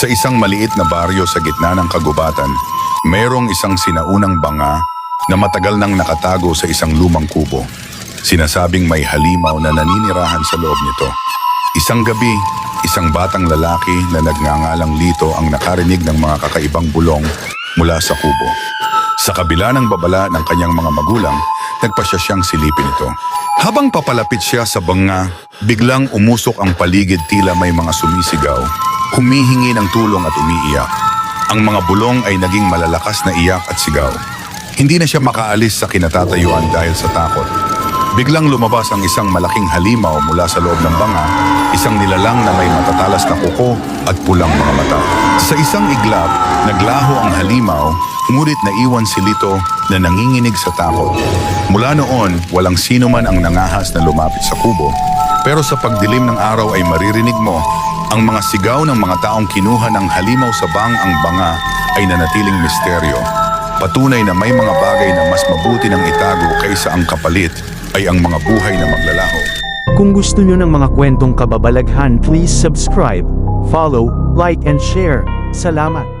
Sa isang maliit na baryo sa gitna ng kagubatan, mayroong isang sinaunang banga na matagal nang nakatago sa isang lumang kubo. Sinasabing may halimaw na naninirahan sa loob nito. Isang gabi, isang batang lalaki na nagngangalang Lito ang nakarinig ng mga kakaibang bulong mula sa kubo. Sa kabila ng babala ng kanyang mga magulang, nagpasya siyang silipin ito. Habang papalapit siya sa banga, biglang umusok ang paligid tila may mga sumisigaw, humihingi ng tulong at umiiyak. Ang mga bulong ay naging malalakas na iyak at sigaw. Hindi na siya makaalis sa kinatatayuan dahil sa takot. Biglang lumabas ang isang malaking halimaw mula sa loob ng banga, isang nilalang na may matatalas na kuko at pulang mga mata. Sa isang iglap, naglaho ang halimaw, ngunit naiwan si Lito na nanginginig sa takot. Mula noon, walang sino man ang nangahas na lumapit sa kubo, pero sa pagdilim ng araw ay maririnig mo ang mga sigaw ng mga taong kinuha ng halimaw sa bang ang banga ay nanatiling misteryo. Patunay na may mga bagay na mas mabuti ng itago kaysa ang kapalit ay ang mga buhay na maglalaho. Kung gusto nyo ng mga kwentong kababalaghan please subscribe, follow, like and share. Salamat!